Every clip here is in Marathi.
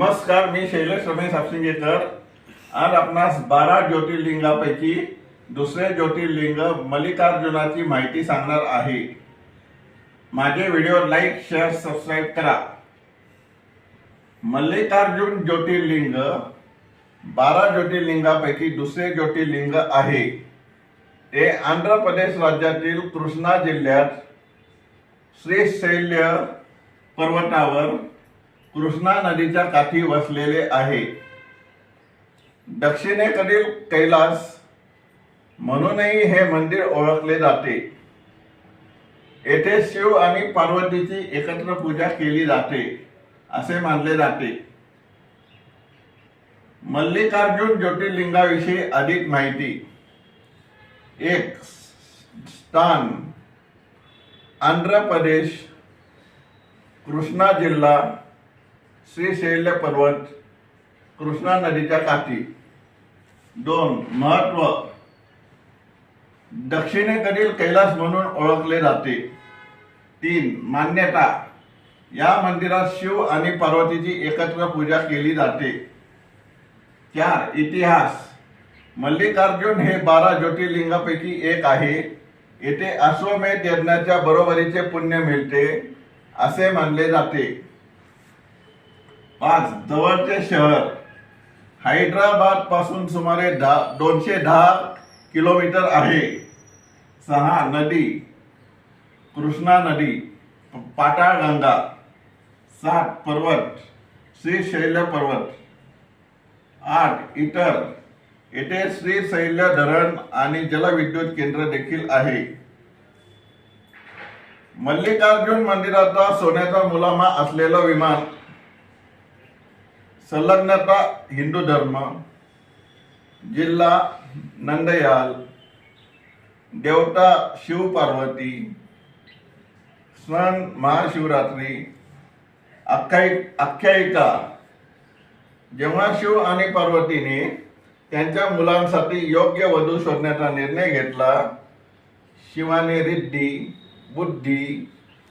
नमस्कार मी शैलेश रमेश हापसिंगेकर आज आपणास बारा ज्योतिर्लिंगापैकी दुसरे ज्योतिर्लिंग मल्लिकार्जुनाची माहिती सांगणार आहे. माझे व्हिडिओ लाईक शेअर सबस्क्राईब करा. मल्लिकार्जुन ज्योतिर्लिंग बारा ज्योतिर्लिंगापैकी दुसरे ज्योतिर्लिंग आहे. ते आंध्र प्रदेश राज्यातील कृष्णा जिल्ह्यात श्रीशैल्य पर्वतावर कृष्णा नदीच्या काठी वसलेले आहे. दक्षिणेकडील कैलास म्हणूनही हे मंदिर ओळखले जाते. येथे शिव आणि पार्वतीची एकत्र पूजा केली जाते असे मानले जाते. मल्लिकार्जुन ज्योतिर्लिंगाविषयी अधिक माहिती. एक स्थान आंध्र प्रदेश कृष्णा जिल्हा श्रीशैल्य पर्वत कृष्णा नदीच्या काठी. दोन महत्त्व. दक्षिणेकडील कैलास म्हणून ओळखले जाते. तीन मान्यता. या मंदिरात शिव आणि पार्वतीची एकत्र पूजा केली जाते. चार इतिहास. मल्लिकार्जुन हे बारा ज्योतिर्लिंगापैकी एक आहे. येथे अश्वमेध यज्ञाच्या बरोबरीचे पुण्य मिळते असे मानले जाते. पाच जवळचे शहर हैदराबादपासून सुमारे दहा दोनशे दहा किलोमीटर आहे. सहा नदी कृष्णा नदी पाटाळगंगा सात पर्वत श्रीशैल्य पर्वत आठ इतर. येथे श्रीशैल्य धरण आणि जलविद्युत केंद्र देखील आहे. मल्लिकार्जुन मंदिराचा सोन्याचा मुलामा असलेलं विमान संलग्नता हिंदू धर्म जिल्हा नंदयाल देवता शिव पार्वती सण महाशिवरात्री आख्यायि आख्यायिका जेव्हा शिव आणि पार्वतीने त्यांच्या मुलांसाठी योग्य वधू शोधण्याचा निर्णय घेतला शिवाने रिद्धी बुद्धी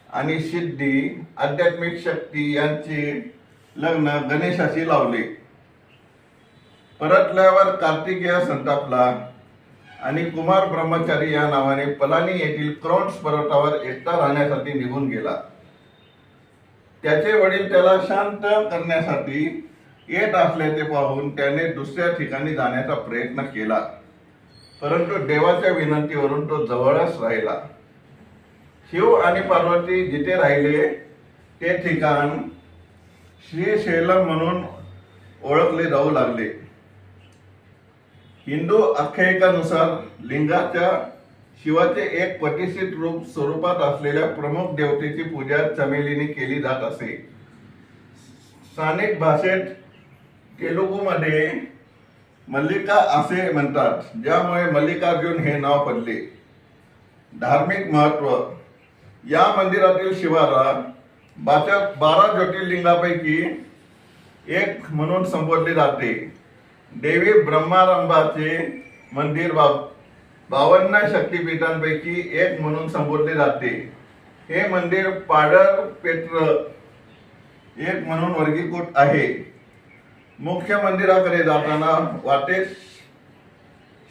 आणि सिद्धी आध्यात्मिक शक्ती यांचे लग्न गणेशाशी लावले. परतल्यावर कार्तिकेय संतापला आणि कुमार ब्रह्मचारी या नावाने पलानी येथील क्रौंस पर्वतावर एकटा राहण्यासाठी निघून गेला. त्याचे वडील त्याला शांत करण्यासाठी येत असल्याचे पाहून त्याने दुसऱ्या ठिकाणी जाण्याचा प्रयत्न केला. परंतु देवाच्या विनंतीवरून तो जवळच राहिला. शिव आणि पार्वती जिथे राहिले ते ठिकाण श्रीशैलम म्हणून ओळखले जाऊ लागले. हिंदू आख्यायिकानुसार लिंगाच्या शिवाचे एक प्रतिष्ठित रूप स्वरूपात असलेल्या प्रमुख देवतेची पूजा चमेलीने केली जात असे. स्थानिक भाषेत तेलुगूमध्ये मल्लिका असे म्हणतात ज्यामुळे मल्लिकार्जुन हे नाव पडले. धार्मिक महत्त्व या मंदिरातील शिवाला बाच्या बारा ज्योतिर्लिंगापैकी एक म्हणून संबोधले जाते. देवी ब्रह्मारंभाचे मंदिर बा बावन्न शक्तिपीठांपैकी एक म्हणून संबोधले जाते. हे मंदिर पाडर पेत्र एक म्हणून वर्गीकृत आहे. मुख्य मंदिराकडे जाताना वाटेत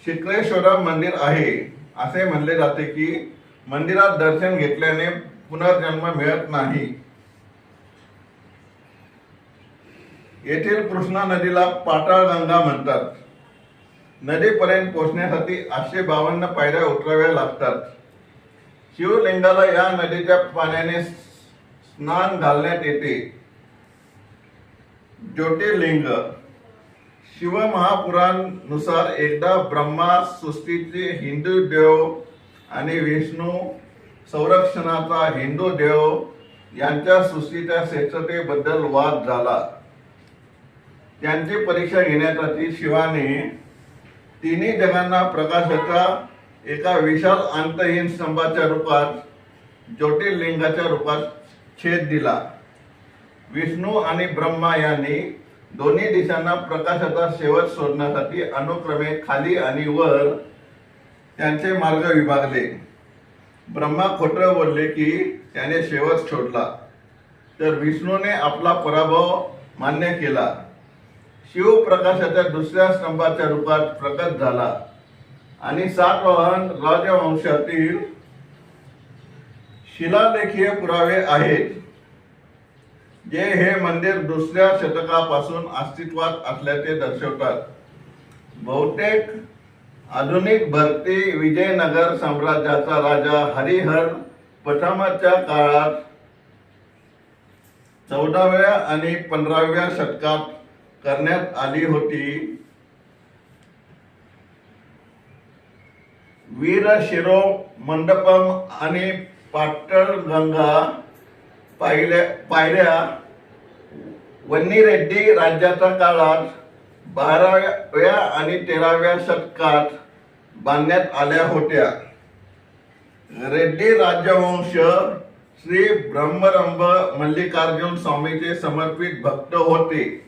शिक्रेश्वरम मंदिर आहे. असे म्हणले जाते की मंदिरात दर्शन घेतल्याने पुनर्जन्म मिळत नाही. येथील कृष्णा नदीला पाताळगंगा म्हणतात. नदीपर्यंत पोहोचण्यासाठी आठशे बावन्न पायऱ्या उतराव्या लागतात. शिवलिंगाला या नदीच्या पाण्याने स्नान घालण्यात येते. ज्योतिर्लिंग. शिवमहापुरानुसार एकदा ब्रह्मा सृष्टीचे हिंदू देव आणि विष्णू संरक्षणाचा हिंदू देव यांच्या सृष्टीच्या श्रेष्ठतेबद्दल वाद झाला. त्यांची परीक्षा घेण्यासाठी शिवाने तिन्ही जगांना प्रकाशाचा एका विशाल अंतहीन स्तंभाच्या रूपात ज्योतिर्लिंगाच्या रूपात छेद दिला. विष्णू आणि ब्रह्मा यांनी दोन्ही दिशांना प्रकाशाचा शेवट शोधण्यासाठी अनुक्रमे खाली आणि वर त्यांचे मार्ग विभागले. ब्रह्मा खोटं बोलले की त्याने शेवट शोधला. तर विष्णूने आपला पराभव मान्य केला. शिवप्रकाशाच्या दुसऱ्या स्तंभाच्या रूपात प्रकट झाला. आणि सातवाहन राजवंशातील शिलालेखीय पुरावे आहेत. जे हे मंदिर दुसऱ्या शतकापासून अस्तित्वात असल्याचे दर्शवतात. बहुतेक आधुनिक भरती विजयनगर साम्राज्याचा राजा हरिहर प्रथमच्या काळात चौदाव्या आणि पंधराव्या शतकात करण्यात आली होती. वीरशिरो मंडपम आणि पाटळ गंगा पायऱ्या पायऱ्या वन्नी रेड्डी राज्याच्या काळात बाराव्या आणि तेराव्या शतकात बांधण्यात आल्या होत्या. रेड्डी राजवंश श्री ब्रह्मरंभ मल्लिकार्जुन स्वामीचे समर्पित भक्त होते.